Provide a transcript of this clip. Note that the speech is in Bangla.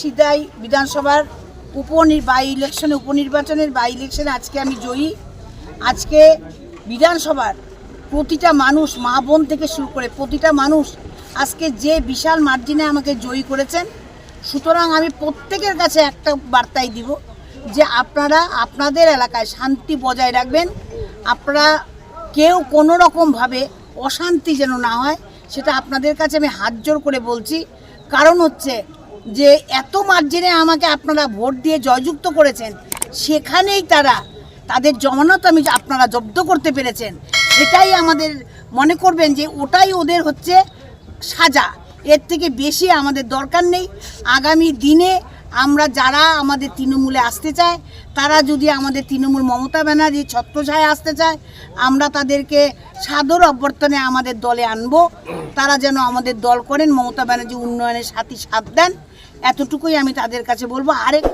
সিদাই বিধানসভার উপনির বাই ইলেকশনে, উপনির্বাচনের বাই ইলেকশনে আজকে আমি জয়ী। আজকে বিধানসভার প্রতিটা মানুষ, মা বোন থেকে শুরু করে প্রতিটা মানুষ আজকে যে বিশাল মার্জিনে আমাকে জয়ী করেছেন, সুতরাং আমি প্রত্যেকের কাছে একটা বার্তাই দিব যে আপনারা আপনাদের এলাকায় শান্তি বজায় রাখবেন। আপনারা কেউ কোনো রকমভাবে অশান্তি যেন না হয়, সেটা আপনাদের কাছে আমি হাত জোর করে বলছি। কারণ হচ্ছে যে এত মার্জিনে আমাকে আপনারা ভোট দিয়ে জয়যুক্ত করেছেন, সেখানেই তারা তাদের জমানত আমি আপনারা জব্দ করতে পেরেছেন। সেটাই আমাদের মনে করবেন যে ওটাই ওদের হচ্ছে সাজা। এর থেকে বেশি আমাদের দরকার নেই। আগামী দিনে আমরা যারা আমাদের তৃণমূলে আসতে চায়, তারা যদি আমাদের তৃণমূল মমতা ব্যানার্জি ছত্রছায় আসতে চায়, আমরা তাদেরকে সাদর অভ্যর্থনে আমাদের দলে আনব। তারা যেন আমাদের দল করেন, মমতা ব্যানার্জি উন্নয়নের সাথে সাথ দেন। এতটুকুই আমি তাদের কাছে বলব। আরেক